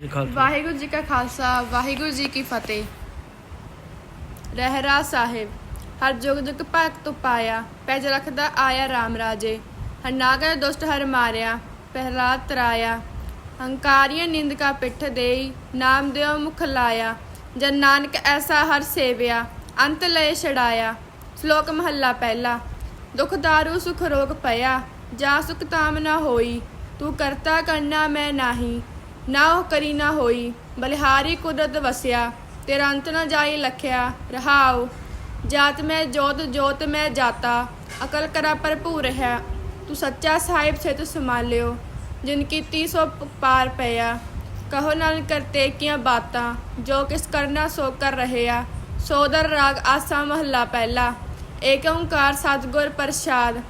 ਵਾਹਿਗੁਰੂ ਜੀ ਕਾ ਖਾਲਸਾ, ਵਾਹਿਗੁਰੂ ਜੀ ਕੀ ਫਤਿਹ। ਰਹਿਰਾ ਸਾਹਿਬ, ਹਰ ਜੁਗ ਜੁਗ ਭਗਤ ਤੋਂ ਪਾਇਆ, ਪੈਜ ਰੱਖਦਾ ਆਇਆ RAM ਰਾਜੇ। ਹਰ ਨਾਗਰ ਦੁਸ਼ਟ ਹਰ ਮਾਰਿਆ ਪਹਿਲਾਦ ਤਰਾਇਆ। ਹੰਕਾਰੀਆਂ ਨਿੰਦ ਕਾ ਪਿੱਠ ਦੇਈ, ਨਾਮ ਦਿਓ ਮੁਖ ਲਾਇਆ। ਜਨ ਨਾਨਕ ਐਸਾ ਹਰ ਸੇਵਿਆ, ਅੰਤ ਲਏ ਛੜਾਇਆ ਸ਼ਲੋਕ ਮਹੱਲਾ ਪਹਿਲਾ, ਦੁਖ ਦਾਰੂ ਸੁਖ ਰੋਗ ਪਿਆ, ਜਾ ਸੁਖ ਤਾਮ ਨਾ ਹੋਈ। ਤੂੰ ਕਰਤਾ ਕਰਨਾ ਮੈਂ ਨਾਹੀ ਨਾ ਉਹ ਕਰੀ ਨਾ ਹੋਈ, ਬਲਿਹਾਰੀ ਕੁਦਰਤ ਵਸਿਆ, ਤੇਰਾ ਅੰਤ ਨਾ ਜਾਈ ਲਖਿਆ, ਰਹਾਉ। ਜਾਤ ਮੈਂ ਜੋਤ ਜੋਤ ਮੈਂ ਜਾਤਾ, ਅਕਲ ਕਰਾ ਭਰਪੂਰ ਹੈ। ਤੂੰ ਸੱਚਾ ਸਾਹਿਬ ਸੇ ਤੂੰ ਸੰਭਾਲਿਓ, ਜਿਨ ਕੀਤੀ ਸੋ ਪਾਰ ਪਿਆ। ਕਹੋ ਨਾਲ ਕਰਤੇ ਕੀਆਂ ਬਾਤਾਂ, ਜੋ ਕਿਸ ਕਰਨਾ ਸੋ ਕਰ ਰਹਿਆ। ਸੋਦਰ ਰਾਗ ਆਸਾ ਮਹੱਲਾ ਪਹਿਲਾ, ਏਕ ਓੰਕਾਰ ਸਤਿਗੁਰ ਪ੍ਰਸਾਦ।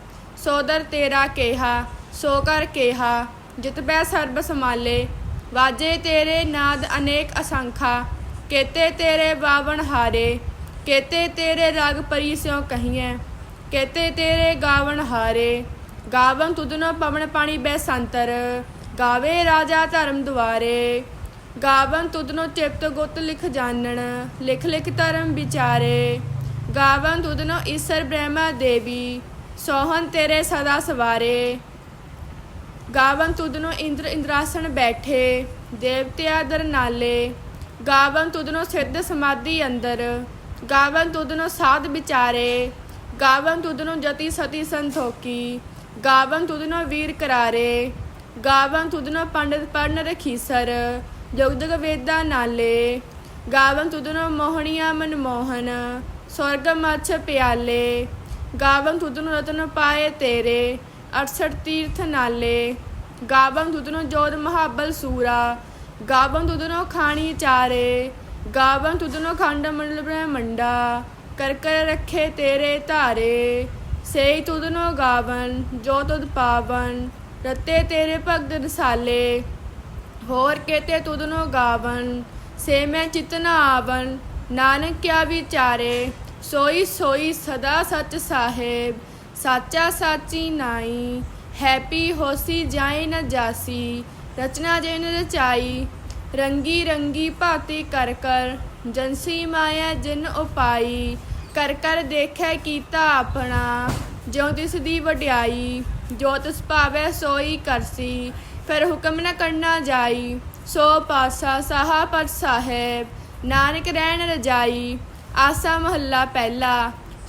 ਸੋਦਰ ਤੇਰਾ ਕਿਹਾ, ਸੋ ਕਰ ਕੇਹਾ, ਜਿਤ ਬੈ ਸਰਬ ਸਮਾਲੇ ਵਾਜੇ ਤੇਰੇ ਨਾਦ ਅਨੇਕ ਅਸੰਖਾ, ਕੇਤੇ ਤੇਰੇ ਬਾਵਣ ਹਾਰੇ, ਕੇਤੇ ਤੇਰੇ ਰਾਗ ਪਰੀ ਸਿਉ ਕਹੀਐ, ਕੇਤੇ ਤੇਰੇ ਗਾਵਣ ਹਾਰੇ। ਗਾਵਨ ਤੁਧਨੋ ਪਵਨ ਪਾਣੀ ਬੈਸੰਤਰ ਗਾਵੇ ਰਾਜਾ ਧਰਮ ਦੁਆਰੇ। ਗਾਵਨ ਤੁਧਨੋ ਚਿਪਤ ਗੁੱਤ ਲਿਖ ਜਾਣਨ, ਲਿਖ ਲਿਖ ਧਰਮ ਵਿਚਾਰੇ। ਗਾਵਨ ਤੁਧਨੋ ਈਸ਼ਰ ਬ੍ਰਹਮਾ ਦੇਵੀ ਸੋਹਨ ਤੇਰੇ ਸਦਾ ਸਵਾਰੇ। ਗਾਵਨ ਤੁਧਨੋ ਇੰਦਰ ਇੰਦਰਾਸਣ ਬੈਠੇ, ਦੇਵਤਿਆ ਦਰ ਨਾਲੇ। ਗਾਵਨ ਤੁਧਨੋ ਸਿੱਧ ਸਮਾਧੀ ਅੰਦਰ ਗਾਵਨ ਤੁਧਨੋ ਸਾਧ ਵਿਚਾਰੇ। ਗਾਵਨ ਤੁਧਨੋ ਜਤੀ ਸਤੀ ਸੰਤੋਖੀ ਗਾਵਨ ਤੁਧਨੋ ਵੀਰ ਕਰਾਰੇ। ਗਾਵਨ ਤੁਧਨੋ ਪੰਡਿਤ ਪੜਨ ਰਖੀਸਰ ਜੁਗ ਜੁਗ ਵੇਦਾਂ ਨਾਲੇ। ਗਾਵਨ ਤੁਧਨੋ ਮੋਹਣੀਆਂ ਮਨਮੋਹਨ, ਸਵਰਗ ਮੱਛ ਪਿਆਲੇ। ਗਾਵਨ ਤੁਧਨੋ ਰਤਨ ਪਾਏ ਤੇਰੇ 68 ਤੀਰਥ ਨਾਲੇ ਗਾਵਨ ਦੁਦਨੋ ਜੋਤ ਮਹਾਬਲ ਸੂਰਾ ਗਾਵਨ ਦੁਦਨੋ ਖਾਣੀ ਚਾਰੇ ਗਾਵਨ ਤੁਧਨੋ ਖੰਡ ਮੰਡਲ ਬ੍ਰਹਮੰਡਾ ਕਰ ਕਰ ਰੱਖੇ ਤੇਰੇ ਧਾਰੇ, ਸੇਈ ਤੁਧਨੋ ਗਾਵਨ ਜੋ ਤੁਧ ਪਾਵਨ, ਰਤੇ ਤੇਰੇ ਭਗਤ ਰਸਾਲੇ, ਹੋਰ ਕੇਤੇ ਤੁਧਨੋ ਗਾਵਨ ਸੇ ਮੈਂ ਚਿਤਨਾ ਨ ਆਵਨ, ਨਾਨਕ ਕਿਆ ਵਿਚਾਰੇ, ਸੋਈ ਸੋਈ ਸਦਾ ਸੱਚ ਸਾਹਿਬ ਸਾਚਾ ਸਾਚੀ ਨਾਈ, ਹੈਪੀ ਹੋਸੀ ਜਾਏ ਨਾ ਜਾਸੀ, ਰਚਨਾ ਜਿਨ ਰਚਾਈ, ਰੰਗੀ ਰੰਗੀ ਭਾਤੀ ਕਰ ਕਰ, ਜਨਸੀ ਮਾਇਆ ਜਿਨ ਉਪਾਈ, ਕਰ ਕਰ ਦੇਖੈ ਕੀਤਾ ਆਪਣਾ, ਜਿਉ ਤਿਸ ਦੀ ਵਡਿਆਈ, ਜੋ ਤਿਸ ਭਾਵੈ ਸੋਈ ਕਰਸੀ, ਫਿਰ ਹੁਕਮ ਨ ਕਰਨਾ ਜਾਈ, ਸੋ ਪਾਸਾ ਸਾਹਾ ਪਰ ਸਾਹਿਬ, ਨਾਨਕ ਰਹਿਣ ਰਜਾਈ, ਆਸਾ ਮਹੱਲਾ ਪਹਿਲਾ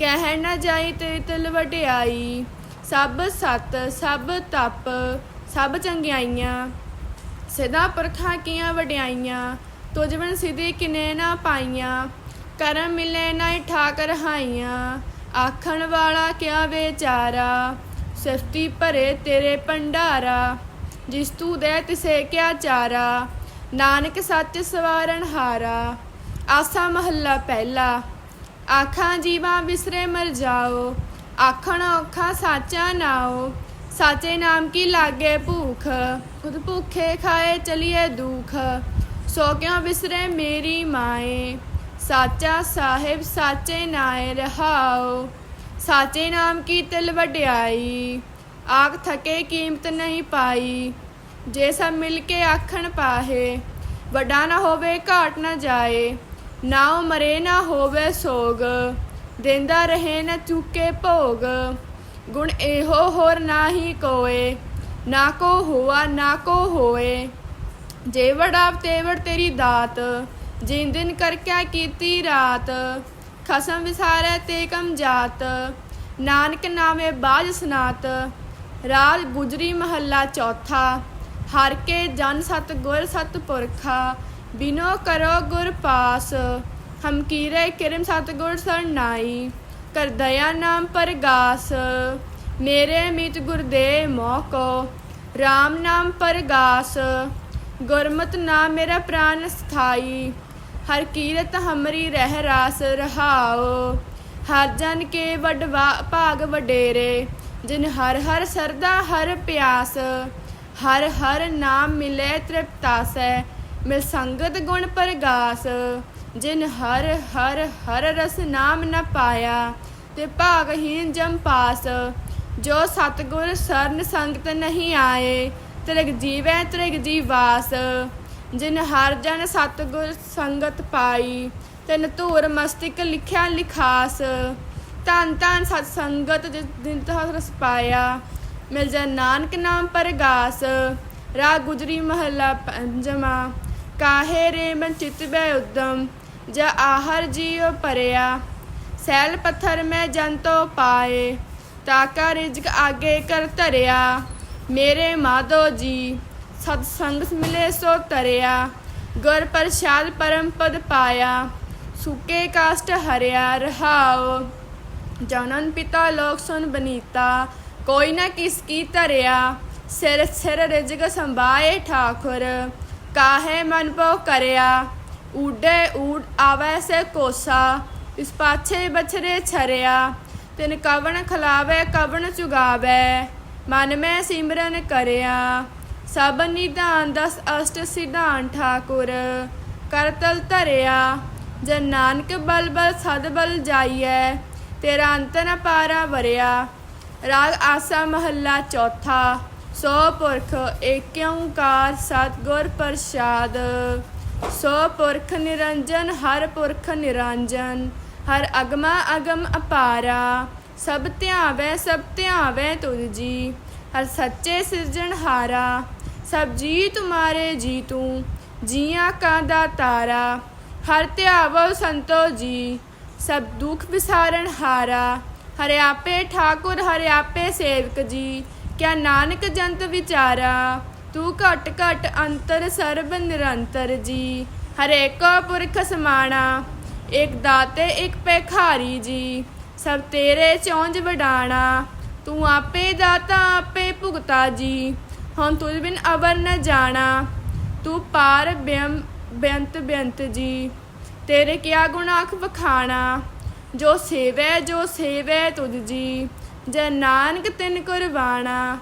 ਕਹਿ ਨਾ ਜਾਈ ਤੇਰੀ ਤਿਲ ਵਡਿਆਈ, ਸਭ ਸਤ, ਸਭ ਤਪ, ਸਭ ਚੰਗਿਆਈਆਂ। ਸਦਾ ਪਰਖਾਂ ਕੀਆਂ ਵਡਿਆਈਆਂ, ਤੁਝ ਬਿਨ ਸਿਧੀ ਕਿਨੇ ਨਾ ਪਾਈਆਂ। ਕਰਮ ਮਿਲੇ ਨਾ ਠਾਕ ਰਹਾਈਆਂ ਆਖਣ ਵਾਲਾ ਕਿਆ ਵਿਚਾਰਾ? ਸਿਫਤੀ ਭਰੇ ਤੇਰੇ ਭੰਡਾਰਾ, ਜਿਸ ਤੂੰ ਦੇ ਤਿਸੇ ਕਿਆ ਚਾਰਾ? ਨਾਨਕ ਸੱਚ ਸਵਾਰਨ ਹਾਰਾ, ਆਸਾ ਮਹੱਲਾ ਪਹਿਲਾ ਆਖਾਂ ਜੀਵਾਂ ਵਿਸਰੇ ਮਰ ਜਾਓ, ਆਖਣ ਔਖਾ ਸਾਚਾ ਨਾਓ, ਸਾਚੇ ਨਾਮ ਕੀ ਲਾਗੇ ਭੂਖ, ਖੁਦ ਭੁੱਖੇ ਖਾਏ ਚਲੀਏ ਦੁਖ, ਸੋ ਕਿਉ ਵਿਸਰੇ ਮੇਰੀ ਮਾਏ? ਸਾਚਾ ਸਾਹਿਬ ਸਾਚੇ ਨਾਏ ਰਹਾਓ, ਸਾਚੇ ਨਾਮ ਕੀ ਤਿਲ ਵਡਿਆਈ? ਆਖ ਥਕੇ ਕੀਮਤ ਨਹੀਂ ਪਾਈ, ਜੇ ਸਭ ਮਿਲ ਕੇ ਆਖਣ ਪਾਹੇ, ਵੱਡਾ ਨਾ ਹੋਵੇ ਘਾਟ ਨਾ ਜਾਏ ਨਾ ਉਹ ਮਰੇ ਨਾ ਹੋਵੇ ਸੋਗ, ਦਿੰਦਾ ਰਹੇ ਨਾ ਚੁੱਕੇ ਭੋਗ। ਗੁਣ ਇਹੋ ਹੋਰ ਨਾਹੀ ਕੋਏ, ਨਾ ਕੋ ਹੋਆ ਨਾ ਕੋ ਹੋਏ। ਜੇ ਵੜਾ ਤੇਵੜ ਤੇਰੀ ਦਾਤ, ਜਿਨ ਦਿਨ ਕਰ ਕਿਆ ਕੀਤੀ ਰਾਤ। ਖਸਮ ਵਿਸਾਰੈ ਤੇ ਕਮ ਜਾਤ, ਨਾਨਕ ਨਾਮੇ ਬਾਜ ਸਨਾਤ। ਰਾਜ ਗੁਜਰੀ ਮਹੱਲਾ ਚੌਥਾ, ਹਰ ਕੇ ਜਨ ਸਤ ਗੁਰ ਸਤ ਪੁਰਖਾ ਬਿਨੋ ਕਰੋ ਗੁਰ ਪਾਸ, ਹਮ ਕੀਰੇ ਕਿਰਮ ਸਤਗੁਰ ਸਰਨਾਈ, ਕਰ ਦਇਆ ਨਾਮ ਪਰਗਾਸ, ਮੇਰੇ ਮਿਤ ਗੁਰਦੇ ਮੋਕੋ RAM ਨਾਮ ਪਰਗਾਸ, ਗੁਰਮਤ ਨਾਮ ਮੇਰਾ ਪ੍ਰਾਨ ਸਥਾਈ, ਹਰ ਕੀਰਤ ਹਮਰੀ ਰਹਿ ਰਾਸ ਰਹਾਓ ਹਰ ਜਨ ਕੇ ਵਡਵਾ ਭਾਗ ਵਡੇਰੇ, ਜਿਨ ਹਰ ਹਰ ਸਰਦਾ ਹਰ ਪਿਆਸ, ਹਰ ਹਰ ਨਾਮ ਮਿਲੇ ਤ੍ਰਿਪਤਾਸੈ ਮਿਲ ਸੰਗਤ ਗੁਣ ਪ੍ਰਗਾਸ, ਜਿਨ ਹਰ ਹਰ ਹਰ ਰਸ ਨਾਮ ਨ ਪਾਇਆ, ਤੇ ਭਾਗਹੀਨ ਜਮ ਪਾਸ। ਜੋ ਸਤਗੁਰ ਸਰਨ ਸੰਗਤ ਨਹੀਂ ਆਏ ਤ੍ਰਿਗ ਜੀਵੈ ਤ੍ਰਿਗ ਜੀਵਾਸ। ਜਿਨ ਹਰ ਜਨ ਸਤਗੁਰ ਸੰਗਤ ਪਾਈ, ਤਿਨ ਧੂਰ ਮਸਤਿਕ ਲਿਖਿਆ ਲਿਖਾਸ। ਧੰਨ ਧੰਨ ਸਤ ਸੰਗਤ ਜਿਸ ਦਿਨ ਤਹ ਰਸ ਪਾਇਆ, ਮਿਲ ਜਾ ਨਾਨਕ ਨਾਮ ਪਰਗਾਸ। ਰਾ ਗੁਜਰੀ ਮਹੱਲਾ ਪੰਜਵਾ। ਕਾਹੇ ਰੇ ਮਨ ਚਿਤ ਬੈ ਉਦਮ, ਜਾ ਆਹਰ ਜੀਉ ਪਰਿਆ। ਸੈਲ ਪੱਥਰ ਮੈਂ ਜੰਤੋ ਪਾਏ ਤਾਕਾ ਰਿਜਕ ਆਗੇ ਕਰ ਧਰਿਆ। ਮੇਰੇ ਮਾਧੋ ਜੀ, ਸਤ ਸੰਗ ਮਿਲੇ ਸੋ ਤਰਿਆ ਗੁਰ ਪ੍ਰਸਾਦ ਪਰਮ ਪਦ ਪਾਇਆ, ਸੁਕੇ ਕਾਸ਼ਟ ਹਰਿਆ ਰਹਾਓ ਜਨਨ ਪਿਤਾ ਲੋਕ ਸੁਨ ਬਨੀਤਾ, ਕੋਈ ਨਾ ਕਿਸ ਕੀ ਧਰਿਆ। ਸਿਰ ਸਿਰ ਰਿਜਗ ਸੰਭਾਏ ਠਾਕੁਰ ਕਾਹੇ ਮਨ ਪੋ ਕਰਿਆ? ਊਡੇ ਊਡ ਆਵੈ ਸੇ ਕੋਸਾ ਇਸ ਪਾਛੇ ਬਛਰੇ ਛਰਿਆ। ਤਿਨ ਕਵਣ ਖਲਾਵੇ, ਕਵਣ ਚੁਗਾਵੇ, ਮਨ ਮੈਂ ਸਿਮਰਨ ਕਰਿਆ। ਸਭ ਨਿਧਾਨ ਦਸ ਅਸ਼ਟ ਸਿਧਾਨ ਠਾਕੁਰ, ਕਰਤਲ ਧਰਿਆ। ਜਨ ਨਾਨਕ ਬਲ ਬਲ ਸਦ ਬਲ ਜਾਈਐ, ਤੇਰਾ ਅੰਤ ਨ ਪਾਰਾ ਵਰਿਆ। ਰਾਗ ਆਸਾ ਮਹੱਲਾ ਚੌਥਾ। ਸੋ ਪੁਰਖ ਏਕ ਓੰਕਾਰ ਸਤਿਗੁਰ ਪ੍ਰਸਾਦ। ਸੋ ਪੁਰਖ ਨਿਰੰਜਨ, ਹਰ ਪੁਰਖ ਨਿਰੰਜਨ, ਹਰ ਅਗਮਾ ਅਗਮ ਅਪਾਰਾ। ਸਭ ਧਿਆਵੈ ਸਭ ਧਿਆਵੈ ਤੁਧ ਜੀ, ਹਰ ਸੱਚੇ ਸਿਰਜਣਹਾਰਾ ਸਭ ਜੀ ਤੁਮਾਰੇ ਜੀ ਤੂੰ, ਜੀਆਂ ਕਾ ਦਾਤਾਰਾ। ਹਰ ਧਿਆਵੋ ਸੰਤੋ ਜੀ, ਸਭ ਦੁਖ ਵਿਸਾਰਨ ਹਾਰਾ। ਹਰਿਆਪੇ ਠਾਕੁਰ ਹਰਿਆਪੇ ਸੇਵਕ ਜੀ ਕਿਆ ਨਾਨਕ ਜੰਤ ਵਿਚਾਰਾ, ਤੂੰ ਘਟ ਘਟ ਅੰਤਰ ਸਰਬ ਨਿਰੰਤਰ ਜੀ। ਹਰੇਕੋ ਪੁਰਖ ਸਮਾਣਾ, ਇਕ ਦਾਤੇ, ਇਕ ਪੇਖਾਰੀ ਜੀ। ਸਭ ਤੇਰੇ ਚੌਂਜ ਵਡਾਣਾ, ਤੂੰ ਆਪੇ ਦਾਤਾ, ਆਪੇ ਭੁਗਤਾ ਜੀ। ਹੁਣ ਤੁਝ ਬਿਨ ਅਵਰ ਨ ਜਾਣਾ, ਤੂੰ ਪਾਰ ਬਿਅੰ, ਬੇਅੰਤ ਬੇਅੰਤ ਜੀ। ਤੇਰੇ ਕਿਆ ਗੁਣ ਆਖ ਵਖਾਣਾ, ਜੋ ਸੇਵੈ ਜੋ ਸੇਵੈ ਤੁਧ ਜੀ। ਜੈ ਨਾਨਕ ਤਿਨ ਕੁਰਬਾਣਾ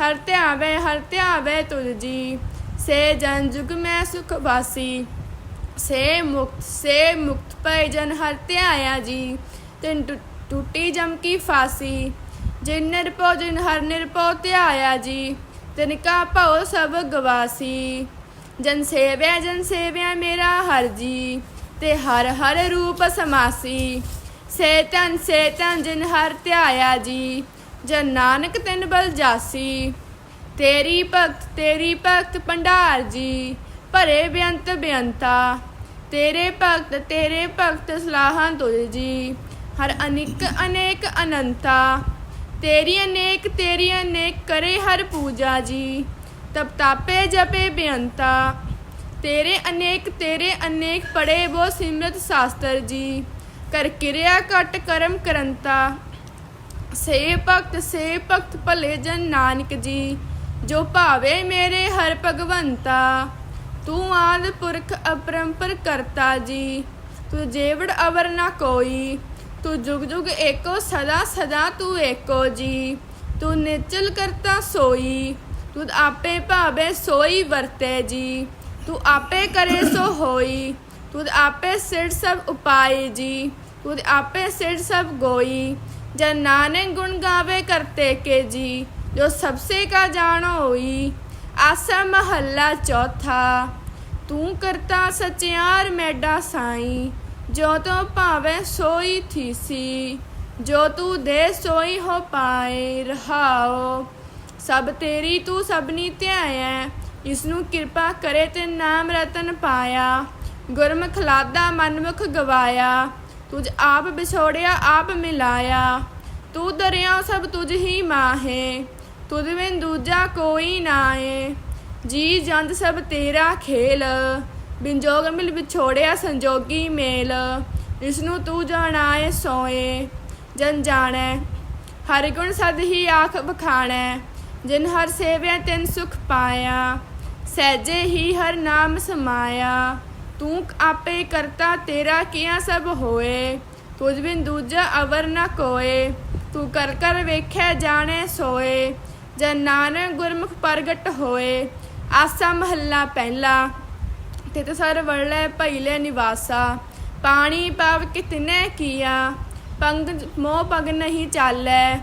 ਹਰ ਧਿਆਵੈ ਹਰ ਧਿਆਵੈ ਤੁਧ ਜੀ ਸੇ ਜਨ ਜੁਗ ਮੈਂ ਸੁਖ ਵਾਸੀ, ਸੇ ਮੁਕਤ ਸੇ ਮੁਕਤ ਪੈ ਜਨ ਹਰ ਧਿਆਇਆ ਜੀ, ਤਿਨ ਟੁੱਟੀ ਜਮ ਕੀ ਫਾਸੀ, ਜਿਨ ਨਿਰਭਉ, ਜਿਨ ਹਰ ਨਿਰਭਉ ਧਿਆਇਆ ਜੀ, ਤਿਨ ਕਾ ਭਉ ਸਭ ਗਵਾਸੀ, ਜਨ ਸੇਵਿਆ ਜਨ ਸੇਵਿਆ ਮੇਰਾ ਹਰ ਜੀ, ਤੇ ਹਰ ਹਰ ਰੂਪ ਸਮਾਸੀ ਸੇ ਤਨ ਸੇ ਤਨ ਜਿਨ ਹਰ ਧਿਆਇਆ ਜੀ, ਜਨ ਨਾਨਕ ਤਿਨ ਬਲ ਜਾਸੀ। ਤੇਰੀ ਭਗਤ ਤੇਰੀ ਭਗਤ ਭੰਡਾਰ ਜੀ, ਭਰੇ ਬੇਅੰਤ ਬੇਅੰਤਾ। ਤੇਰੇ ਭਗਤ ਤੇਰੇ ਭਗਤ ਸਲਾਹਾਂ ਤੁਝ ਜੀ, ਹਰ ਅਨਿਕ, ਅਨੇਕ ਅਨੰਤਾ। ਤੇਰੀ ਅਨੇਕ ਤੇਰੀ ਅਨੇਕ ਕਰੇ ਹਰ ਪੂਜਾ ਜੀ ਤਬ ਤਾਪੇ ਜਪੇ ਬੇਅੰਤਾ। ਤੇਰੇ ਅਨੇਕ ਤੇਰੇ ਅਨੇਕ ਪੜੇ ਬੋ ਸਿਮਰਤ ਸ਼ਾਸਤਰ ਜੀ ਕਰ ਕਿਰਿਆ ਕਟ ਕਰਮ ਕਰੰਤਾ। ਸੇ ਭਗਤ ਸੇ ਭਗਤ ਭਲੇ ਜਨ ਨਾਨਕ ਜੀ, ਜੋ ਭਾਵੇ ਮੇਰੇ ਹਰ ਭਗਵੰਤਾ। ਤੂੰ ਆਦ ਪੁਰਖ ਅਪਰੰਪਰ ਕਰਤਾ ਜੀ, ਤੂੰ ਜੇਵੜ ਅਵਰ ਨਾ ਕੋਈ। ਤੂੰ ਜੁਗ ਜੁਗ ਏਕੋ, ਸਦਾ ਸਦਾ ਤੂੰ ਏਕੋ ਜੀ। ਤੂੰ ਨਿਚਲ ਕਰਤਾ ਸੋਈ, ਤੂੰ ਆਪੇ ਭਾਵੇ ਸੋਈ ਵਰਤੇ ਜੀ। ਤੂੰ ਆਪੇ ਕਰੇ ਸੋ ਹੋਈ ਤੂੰ ਆਪੇ ਸਿਰ ਸਭ ਉਪਾਈ ਜੀ ਤੂੰ ਆਪੇ ਸਿਰ ਸਭ ਗੋਈ ਜਨ ਨਾਨਕ ਗੁਣ ਗਾਵੇ ਕਰਤੇ ਕੇ ਜੀ, ਜੋ ਸਭਸੇ ਕਾ ਜਾਣੋ ਹੋਈ, ਆਸਾ ਮਹੱਲਾ ਚੌਥਾ, ਤੂੰ ਕਰਤਾ ਸਚਿਆਰ ਮੈਡਾ ਸਾਈ ਜੋ ਤੋ ਭਾਵੇਂ ਸੋਈ ਥੀਸੀ, ਜੋ ਤੂੰ ਦੇ ਸੋਈ ਹੋ ਪਾਏ ਰਹਾਓ ਸਭ ਤੇਰੀ ਤੂੰ ਸਭਨੀ ਧਿਆਇਐ ਇਸ ਨੂੰ ਕਿਰਪਾ ਕਰੇ ਤੇ ਨਾਮ ਰਤਨ ਪਾਇਆ। ਗੁਰਮੁਖ ਲਾਦਾ ਮਨਮੁਖ ਗਵਾਇਆ, ਤੁਝ ਆਪ ਵਿਛੋੜਿਆ ਆਪ ਮਿਲਾਇਆ। ਤੂੰ ਦਰਿਆ ਸਭ ਤੁਝ ਹੀ ਮਾਹੇ ਤੁਝ ਬਿਨ ਦੂਜਾ ਕੋਈ ਨਾਏ ਜੀ ਜੰਦ ਸਭ ਤੇਰਾ ਖੇਲ ਬਿੰਜੋਗ ਮਿਲ ਵਿਛੋੜਿਆ ਸੰਜੋਗੀ ਮੇਲ। ਇਸ ਨੂੰ ਤੂੰ ਜਾਣਾਏ ਸੋਏ, ਜਨ ਜਾਣੈ, ਹਰਿ ਗੁਣ ਸਦ ਹੀ ਆਖ ਬਖਾਣੈ ਜਿਨ ਹਰ ਸੇਵਿਆ ਤਿਨ ਸੁਖ ਪਾਇਆ, ਸਹਿਜੇ ਹੀ ਹਰ ਨਾਮ ਸਮਾਇਆ। ਤੂੰ ਆਪੇ ਕਰਤਾ ਤੇਰਾ ਕੀਆ ਸਭ ਹੋਏ? ਤੁਝ ਬਿਨ ਦੂਜਾ ਅਵਰ ਨ ਕੋਏ। ਤੂੰ ਕਰ ਕਰ ਵੇਖੈ ਜਾਣੈ ਸੋਏ। ਜਨ ਨਾਨਕ ਗੁਰਮੁਖ ਪ੍ਰਗਟ ਹੋਏ। ਆਸਾ ਮਹੱਲਾ ਪਹਿਲਾ। ਤਿਤ ਸਰ ਵਰਲੇ ਭਈਲੇ ਨਿਵਾਸਾ। ਪਾਣੀ ਪਾਵ ਕਿਤਨੇ ਕੀਆ। ਪੰਗ ਮੋਹ ਪਗ ਨਹੀਂ ਚਾਲੈ।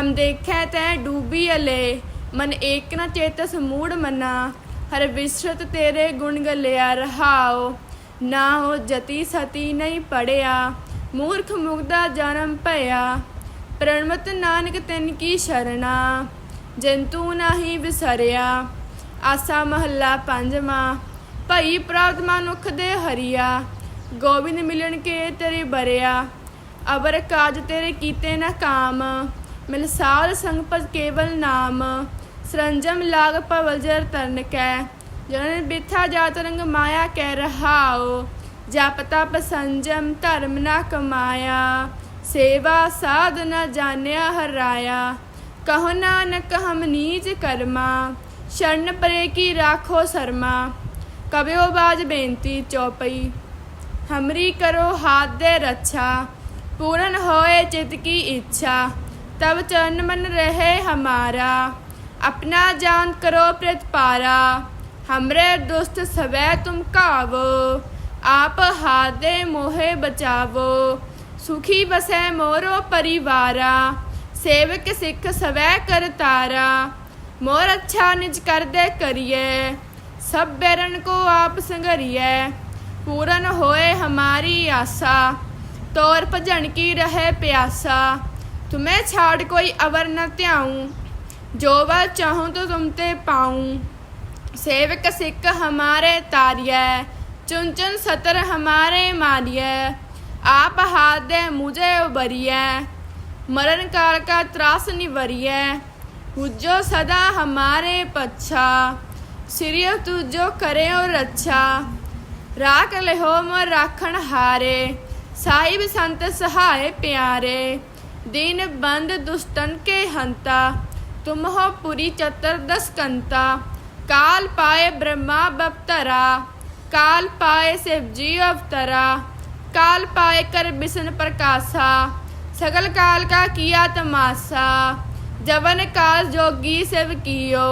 ਹਮ ਦੇਖੈ ਤੈ ਡੂਬੀ ਅਲੇ। ਮਨ ਏਕ ਨ ਚੇਤਸ ਮੂੜ ਮਨਾ। ਹਰ ਵਿਸ਼ਵਤ ਤੇਰੇ ਗੁਣ ਗਲਿਆ ਰਹਾਓ ਨਾ ਹੋ ਜਤੀ ਸਤੀ ਨਹੀਂ ਪੜਿਆ। ਮੂਰਖ ਮੁਗਦਾ ਜਨਮ ਭਇਆ। ਪ੍ਰਣਮਤ ਨਾਨਕ ਤਿਨ ਕੀ ਸ਼ਰਣਾ। ਜੰਤੂ ਨਾਹੀ ਵਿਸਰਿਆ। ਆਸਾ ਮਹੱਲਾ ਪੰਜਵਾਂ। ਭਈ ਪ੍ਰਾਪਤ ਮਨੁੱਖ ਦੇ ਹਰੀਆ। ਗੋਬਿੰਦ ਮਿਲਣ ਕੇ ਤੇਰੇ ਬਰਿਆ। ਅਵਰ ਕਾਜ ਤੇਰੇ ਕੀਤੇ ਨਾ ਕਾਮ। ਮਿਲ ਸਾਧ ਸੰਗ ਪਦ ਕੇਵਲ ਨਾਮ। ਸਰੰਜਮ ਲਾਗ ਭਵਲ ਜਰ ਤਰਨ ਕੈ, ਜਨ ਬਿਥਾ ਜਾਤ ਰੰਗ ਮਾਇਆ ਕਹਿ ਰਹਾਓ ਜਪ ਤਪ ਸੰਜਮ ਧਰਮ ਨਾ ਕਮਾਇਆ, ਸੇਵਾ ਸਾਧ ਨ ਜਾਣਿਆ ਹਰਾਇਆ, ਕਹੋ ਨਾਨਕ ਹਮ ਨੀਚ ਕਰਮਾ, ਸ਼ਰਨ ਪਰੇ ਕੀ ਰਾਖੋ ਸਰਮਾ, ਕਬਿਓ ਬਾਜ ਬੇਨਤੀ ਚੌਪਈ, ਹਮਰੀ ਕਰੋ ਹਾਥ ਦੇ ਰੱਛਾ, ਪੂਰਨ ਹੋਏ ਚਿਤ ਕੀ ਇੱਛਾ ਤਬ ਚਰਨ ਮਨ ਰਹੇ ਹਮਾਰਾ अपना जान करो प्रतिपारा हमरे दुष्ट सवै तुम कावो। आप हादे मोहे बचावो। सुखी बसे मोरो परिवारा। सेवक सिख सवै कर तारा। मोर अच्छा निज कर दे करिए। सब बैरन को आप संगरिए। पूरन होए हमारी आशा। तौर भजन की रहे प्यासा। तुम्हें छाड़ कोई अवर न त्याऊं। जो वह चाहूं तो तुम ते पाऊं सेवक सिख हमारे तारिय चुन चुन सतर हमारे मारिय आप हाथ दे मुझे उबरिय मरण काल का त्रास निवरिय हुजो सदा हमारे पच्छा सिरियो तुझो करे और रक्षा राख लिहो मोर राखण हारे साहिब संत सहाय प्यारे दीन बंद दुष्टन के हंता तुम हो पुरी चतुर्दश कंता काल पाए ब्रह्मा बपतरा काल पाए शिव जी अवतरा। काल पाए कर बिसन प्रकाशा। सगल काल का किया तमाशा। जवन काल जोगी शिव कियो।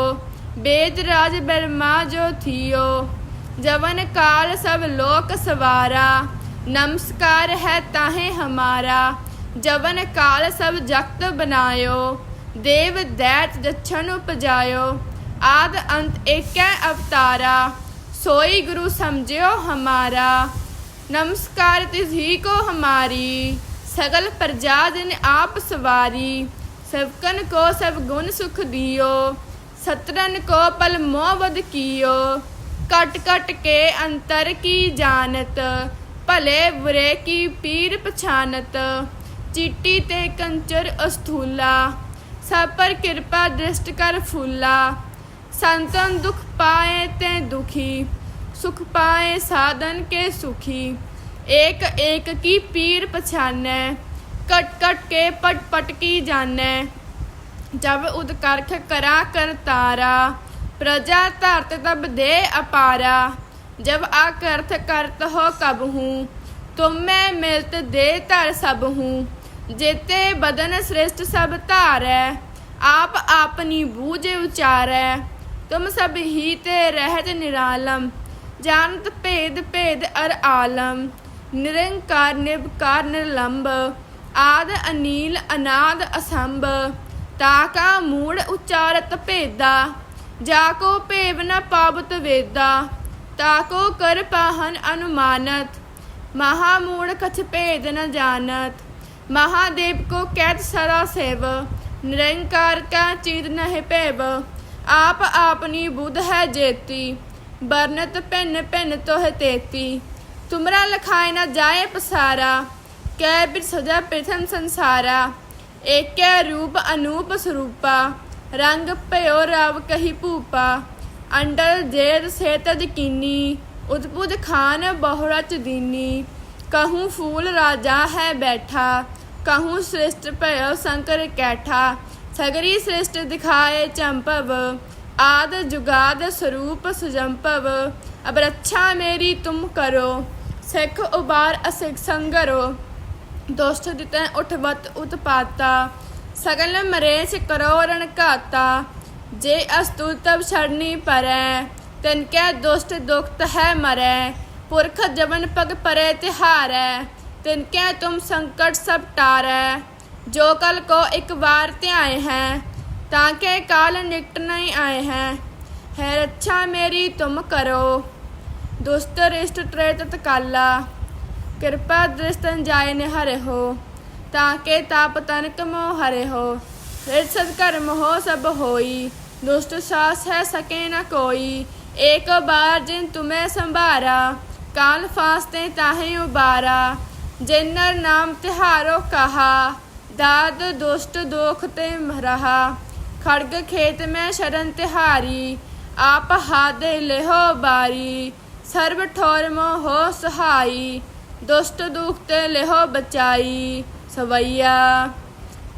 वेद राज ब्रह्मा जो थियो। जवन काल सब लोक सवारा। नमस्कार है ताहे हमारा। जवन काल सब जगत बनायो। ਦੇਵ ਦੈਤ ਜਛਨ ਉਪਜਾਇਓ, ਆਦ ਅੰਤ ਏਕੈ ਅਵਤਾਰਾ, ਸੋਈ ਗੁਰੂ ਸਮਝਿਓ ਹਮਾਰਾ। ਨਮਸਕਾਰ ਤਿਸਹੀ ਕੋ ਹਮਾਰੀ, ਸਗਲ ਪ੍ਰਜਾ ਦਿਨ ਆਪ ਸਵਾਰੀ। ਸਭਕਨ ਕੋ ਸਭ ਗੁਣ ਸੁਖ ਦਿਓ, ਸਤਰਨ ਕੋ ਪਲ ਮੋਹ ਵਦ ਕੀਓ। ਕਟ ਕਟ ਕੇ ਅੰਤਰ ਕੀ ਜਾਣਤ, ਭਲੇ ਬੁਰੇ ਕੀ ਪੀਰ ਪਛਾਨਤ। ਚੀਟੀ ਤੇ ਕੰਚਰ ਅਸਥੂਲਾ ਸਭ ਪਰ ਕਿਰਪਾ ਦ੍ਰਿਸ਼ਟ ਕਰ ਫੂਲਾ ਸੰਤਨ ਦੁਖ ਪਾਏ ਤੇ ਦੁਖੀ ਸੁਖ ਪਾਏ ਸਾਧਨ ਕੇ ਸੁਖੀ ਏਕ ਏਕ ਕੀ ਪੀਰ ਪਛਾਨੈ ਕਟ ਕਟ ਕੇ ਪਟ ਪਟ ਕੀ ਜਾਣੈ ਜਬ ਉਦਕਰਖ ਕਰਾ ਕਰ ਤਾਰਾ ਪ੍ਰਜਾ ਧਰਤ ਤਬ ਦੇ ਅਪਾਰਾ ਜਬ ਆਕਰਥ ਕਰਤ ਹੋ ਕਬ ਹੂੰ ਤੁਮ ਮੈਂ ਜੇਤੇ ਬਦਨ ਸ੍ਰਿਸ਼ਟ ਸਭ ਧਾਰੈ, ਆਪ ਆਪਨੀ ਬੂਝੇ ਉਚਾਰੈ। ਤੁਮ ਸਭ ਹੀ ਤੇ ਰਹਿਤ ਨਿਰਾਲਮ, ਜਾਣਤ ਭੇਦ ਭੇਦ ਅਰ ਆਲਮ। ਨਿਰੰਕਾਰ ਨਿਰਭਕਾਰ ਨਿਰਲੰਬ, ਆਦ ਅਨੀਲ ਅਨਾਦ ਅਸੰਭ। ਤਾ ਕਾ ਮੂੜ ਉਚਾਰਤ ਭੇਦਾ, ਜਾ ਕੋ ਭੇਵ ਨ ਪਾਵਤ ਵੇਦਾ। ਤਾ ਕੋ ਕਰ ਪਾਹਨ ਅਨੁਮਾਨਤ, ਮਹਾ ਮੂੜ ਕਛ ਭੇਦ ਨ ਜਾਣਤ। महादेव को कैद सदा सेव निरंकार का चीत नह पेव आप आपनी बुध है जेती बरनत भिन्न भिन्न तोह तेती तुमरा लखाए न जाए पसारा कै बिर सजा प्रथम संसारा एक रूप अनूप स्वरूपा रंग भयो रव कही भूपा अंडल जेद सेत यकीनी उदपुद खान बहुरच दीनी कहूँ फूल राजा है बैठा कहूँ श्रेष्ठ भयो शंकर कैठा सगरी श्रेष्ठ दिखाए चंपव आद जुगाद स्वरूप सुजंपव अब रक्षा मेरी तुम करो सिख उबार असिख संगरो दोस्त दिते उठवत उत्पाता सगल मरे से करो रण घाता जे अस्तु तब छड़नी परै तिनके दुष्ट दुखत है मरै पुरख जबन पग परे तिहारै तिनके तुम संकट सब टारै। जो कल को एक बार त्याए हैं, ताके काल निकट नहीं आए हैं। है रक्षा मेरी तुम करो। दुष्ट रिष्ट त्रेत तकाला, कृपा दृष्टन जाय ने हरे हो, ताके ताप तनक मोह हरे हो। रित सत्कर्म हो सब होई, दुष्ट सास है सके न कोई, एक बार जिन तुम्हें संभारा ਕਾਲ ਫਾਸਤੇ ਤਾਹੇ ਉਬਾਰਾ, ਜੈਨਰ ਨਾਮ ਤਿਹਾਰੋ ਕਹਾ, ਦਾਦ ਦੁਸ਼ਟ ਦੋਖ ਤੇ ਮਰਹਾ, ਖੜਗ ਖੇਤ ਮੈਂ ਸ਼ਰਨ ਤਿਹਾਰੀ, ਆਪ ਹਾਦੇ ਲਿਹੋ ਬਾਰੀ, ਸਰਬ ਠੋਰ ਮੋਹ ਸਹਾਈ, ਦੁਸ਼ਟ ਦੁਖ ਤੇ ਲਿਹੋ ਬਚਾਈ, ਸਵਈਆ।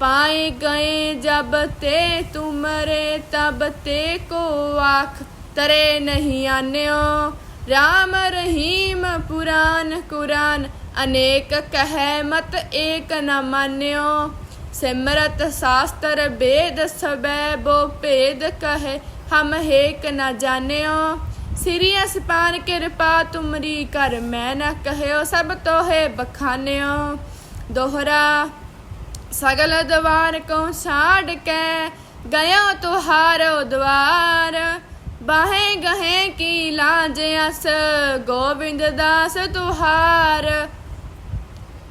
ਪਾਏ ਗਏ ਜਬ ਤੇ ਤੁਮਰੇ ਤਬ ਤੇ ਕੋ ਆਖ, ਤਰੇ ਨਹੀਂ ਆਨਿਓ राम रहीम पुराण कुरान अनेक कह मत एक न मान्यो सिमरत शास्त्र वेद सबै बो भेद कहे हम हेक न जान्यो सिरी असपान किरपा तुमरी कर मैं न कहयो सब तोहे बखान्यो दोहरा सगल द्वार को छाड़ के गयो तुहारो द्वार ਬਾਹੇ ਗਹੇ ਕੀ ਲਾਜ ਅਸ, ਗੋਬਿੰਦ ਦਾਸ ਤੁਹਾਰ।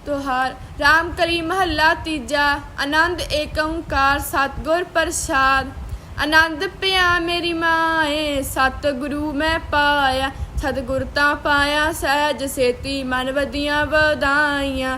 ਤੁਹਾਰ RAM ਕਲੀ ਮਹੱਲਾ ਤੀਜਾ, ਆਨੰਦ ਏਕੰਕਾਰ ਸਤਗੁਰ ਪ੍ਰਸਾਦ। ਆਨੰਦ ਪਿਆ ਮੇਰੀ ਮਾਏ ਸਤ ਗੁਰੂ ਮੈਂ ਪਾਇਆ। ਸਤਗੁਰ ਤਾਂ ਪਾਇਆ, ਸਹਿਜ ਸੇਤੀ ਮਨ ਵਧੀਆਂ ਵਧਾਈਆਂ।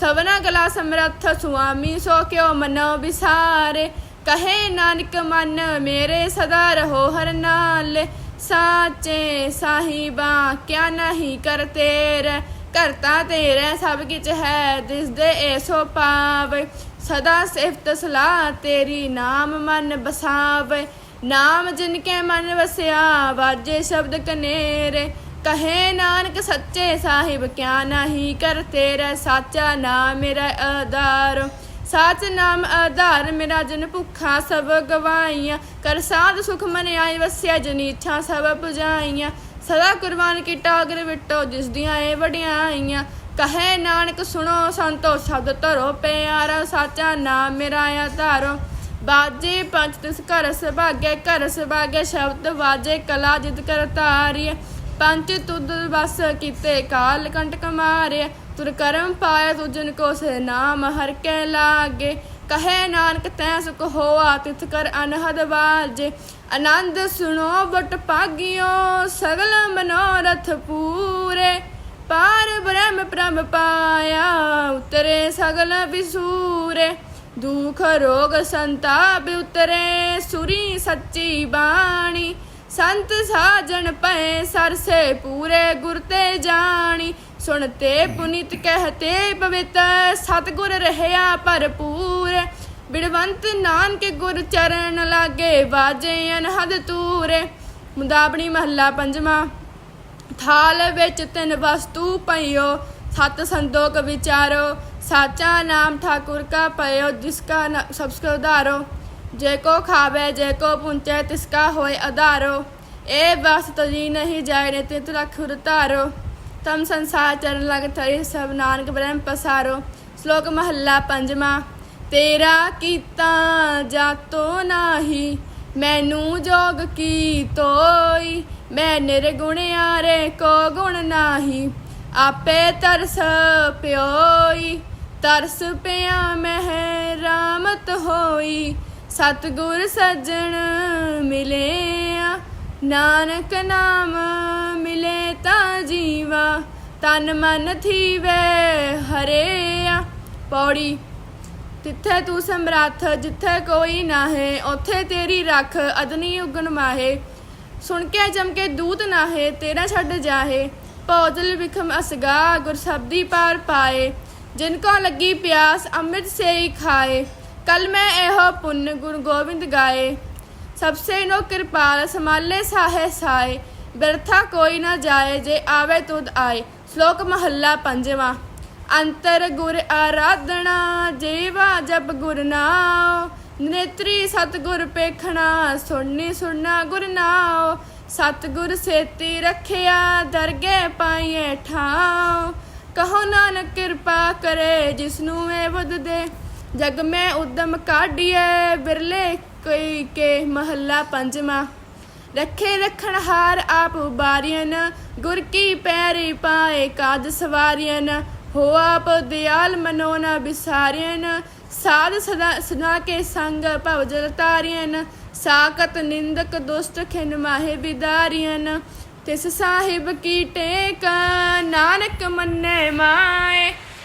ਸਵਨਾ ਗਲਾ ਸਮਰੱਥ ਸੁਆਮੀ, ਸੋ ਕਿਉ ਮਨੋ ਵਿਸਾਰੇ। ਕਹੇ ਨਾਨਕ ਮਨ, ਮੇਰੇ ਸਦਾ ਰਹੋ ਹਰ ਨਾਲ। ਸਾਚੇ ਸਾਹਿਬਾ, ਕਿਆ ਨਹੀਂ ਕਰਤੇ ਰਹਿ ਕਰਤਾ ਤੇਰੇ ਸਭ ਕਿਛ ਹੈ, ਦਿਸ ਦੇ ਐਸੋ ਪਾਵੇ। ਸਦਾ ਸਿਫਤ ਸਲਾਹ ਤੇਰੀ, ਨਾਮ ਮਨ ਬਸਾਵੇ। ਨਾਮ ਜਿਨ ਕੇ ਮਨ ਵਸਿਆ, ਵਾਜੇ ਸ਼ਬਦ ਕਨੇਰੇ। ਕਹੇ ਨਾਨਕ ਸੱਚੇ ਸਾਹਿਬ, ਕਿਆ ਨਹੀਂ ਕਰ ਤੇਰਾ ਸਾਚਾ ਨਾਮ ਮੇਰਾ ਆਧਾਰ। ਸਾਚ ਨਾਮ ਆਧਾਰ ਮੇਰਾ ਜਨ ਭੁੱਖਾ ਸਭ ਗਵਾਈਆਂ। ਕਰ ਸਾਧ ਸੁਖ ਮਨ ਆਈ ਵਸਿਆ ਜਨੀ ਇੱਛਾ ਸਭ ਪੁਜਾਈਆਂ। ਸਦਾ ਕੁਰਬਾਨ ਕੀਤਾ ਅਗਰ ਵਿਟੋ ਜਿਸ ਦੀਆਂ ਇਹ ਵਡਿਆਈਆਂ। ਕਹੇ ਨਾਨਕ ਸੁਣੋ ਸੰਤੋ ਸ਼ਬਦ ਧਰੋ ਪਿਆਰਾ, ਸਾਚਾ ਨਾਮ ਮੇਰਾ ਆਧਾਰੋ। ਬਾਜੇ ਪੰਜ ਤਿਸ ਘਰ ਸੁਭਾਗੇ ਘਰ ਸੁਭਾਗੇ ਸ਼ਬਦ ਵਾਜੇ, ਕਲਾ ਜਿਤ ਕਰ ਤਾਰੀਏ ਪੰਚ ਤੁਧ ਵਸ ਕੀਤੇ ਕਾਲ ਕੰਟਕ ਮਾਰੇ ਤੁਰ ਕਰਮ ਪਾਇਆ ਤੁਜਨ ਕੋ ਸੇ ਨਾਮ ਹਰ ਕੇ ਲਾਗੇ। ਕਹੇ ਨਾਨਕ ਤੈ ਸੁਖ ਹੋਆ ਤਿਤ ਕਰ ਅਨਹਦ ਵਾਜੇ। ਆਨੰਦ ਸੁਣੋ ਬਟ ਪਾਗਿਓ ਸਗਲ ਮਨੋਰਥ ਪੂਰੇ। ਪਾਰ ਬ੍ਰਹਮ ਪ੍ਰਮ ਪਾਇਆ, ਉਤਰੇ ਸਗਲ ਵਿਸੂਰੇ। ਦੁਖ ਰੋਗ ਸੰਤਾਪ ਉਤਰੇ, ਸੁਰੀ ਸੱਚੀ ਬਾਣੀ। ਸੰਤ ਸਾਜਣ ਪਏ ਸਰਸੇ ਪੂਰੇ ਗੁਰ ਤੇ ਜਾਣੀ। ਸੁਣਤੇ ਪੁਨੀਤ ਕਹਤੇ ਪਵਿੱਤ, ਸਤਗੁਰ ਰਹਿਆ ਭਰਪੂਰ। ਬਿੜਵੰਤ ਨਾਨਕ ਗੁਰ ਚਰਨ ਲਾਗੇ ਵਾਜੇ ਅਨਹਦ ਤੂਰੇ। ਮੁਦਾਬਣੀ ਮਹੱਲਾ ਪੰਜਵਾਂ, ਥਾਲ ਵਿੱਚ ਤਿੰਨ ਵਸਤੂ ਪਈਓ, ਸਤ ਸੰਦੋਕ ਵਿਚਾਰੋ। ਸਾਚਾ ਨਾਮ ਠਾਕੁਰ ਕਾ ਪਇਓ, ਜਿਸ ਕਾ ਸਭ ਕੋ ਉਧਾਰੋ। ਜੇ ਕੋ ਖਾਵੇ, ਜੇ ਕੋ ਪੁੰਚੈ, ਤਿਸ ਹੋਏ ਆਧਾਰੋ ਏ ਵਸਤ ਜੀ ਨਹੀਂ ਜਾਏ ਨੇ ਤਿਤ ਲਖ ਉਤਾਰੋ ਤਮ ਸੰਸਾਰ ਚਰਨ ਲਗ ਥਈ ਸਭ ਨਾਨਕ ਬ੍ਰਹਮ ਪਸਾਰੋ। ਸ਼ਲੋਕ ਮਹੱਲਾ ਪੰਜਵਾਂ, ਤੇਰਾ ਕੀਤਾ ਜਾਤੋ ਨਾਹੀ, ਮੈਨੂੰ ਜੋਗ ਕੀ ਤੋਈ? ਮੈਂ ਨਿਰਗੁਣ ਨਿਰਗੁਣਿਆਰੇ ਕੋ ਗੁਣ ਨਾਹੀ? ਆਪੇ ਤਰਸ ਪਿਓਈ, ਤਰਸ ਪਿਆ ਮਹਿ ਰਾਮਤ ਹੋਈ। ਸਤਗੁਰ ਸੱਜਣ ਮਿਲਿਆ, ਨਾਨਕ ਨਾਮ ਮਿਲੇ ਤਾਂ ਜੀਵਾ, ਤਨ ਮਨ ਥੀਵੇ ਹਰਿਆ। ਪੌੜੀ, ਤਿੱਥੇ ਤੂੰ ਸਮਰੱਥ, ਜਿੱਥੇ ਕੋਈ ਨਾ ਹੈ ਉੱਥੇ ਤੇਰੀ ਰੱਖ, ਅਦਨੀ ਉਗਣ ਮਾਹੇ। ਸੁਣ ਕੇ ਜਮ ਕੇ ਦੂਤ ਨਾ ਤੇਰਾ ਛੱਡ ਜਾਹੇ। ਭੋਜਲ ਵਿਖਮ ਅਸਗਾ, ਗੁਰ ਸਬਦੀ ਪਾਰ ਪਾਏ। ਜਿਨ ਕੋ ਲੱਗੀ ਪਿਆਸ, ਅੰਮ੍ਰਿਤ ਸੇ ਖਾਏ। ਕਲ ਮੈਂ ਇਹੋ ਪੁੰਨ ਗੁਣ ਗੋਬਿੰਦ ਗਾਏ। ਸਬਸੇ ਨੋ ਕਿਰਪਾਲ ਸਮਾਲੇ ਸਾਹੇ ਸਾਏ। ਬਿਰਥਾ ਕੋਈ ਨਾ ਜਾਏ, ਜੇ ਆਵੇ ਤੁਧ ਆਏ। ਸ਼ਲੋਕ ਮਹੱਲਾ ਪੰਜਵਾਂ। ਅੰਤਰ ਗੁਰ ਆਰਾਧਣਾ ਜੀਵਾ ਜਪ ਗੁਰ ਨਾਮ ਨੇਤਰੀ ਸਤਗੁਰ ਪੇਖਣਾ, ਸੁਣਨੀ ਸੁਣਨਾ ਗੁਰ ਨਾਮ ਸਤਗੁਰ ਸੇਤੀ ਰੱਖਿਆ, ਦਰਗੇ ਪਾਈਏ ਠਾਉ। ਕਹੋ ਨਾਨਕ ਕਿਰਪਾ ਕਰੇ ਜਿਸ ਨੂੰ ਇਹ ਬੁੱਧ ਦੇ। ਜਗ ਮੈਂ ਉਦਮ ਕਾਢੀਏ ਬਿਰਲੇ ਕੋਈ ਕੇ ਮਹੱਲਾ ਪੰਜਵਾਂ। ਰੱਖੇ ਰਖਣ ਹਾਰ ਆਪ ਉਬਾਰੀਨ ਗੁਰ ਕੀ ਪੈਰੀ ਪਾਏ ਕਾਜ ਸਵਾਰੀਨ ਹੋ ਆਪ ਦਿਆਲ ਮਨੋ ਨ ਬਿਸਾਰੀਨ ਸਾਧ ਸਦਾ ਸਦਾ ਕੇ ਸੰਗ ਭਵ ਜਲ ਤਾਰੀਨ ਸਾਕਤ ਨਿੰਦਕ ਦੁਸ਼ਟ ਖਿਨ ਮਾਹੇ ਬਿਦਾਰੀਨ ਤਿਸ ਸਾਹਿਬ ਕੀ ਟੇਕ, ਨਾਨਕ ਮੰਨੇ ਮਾਏ।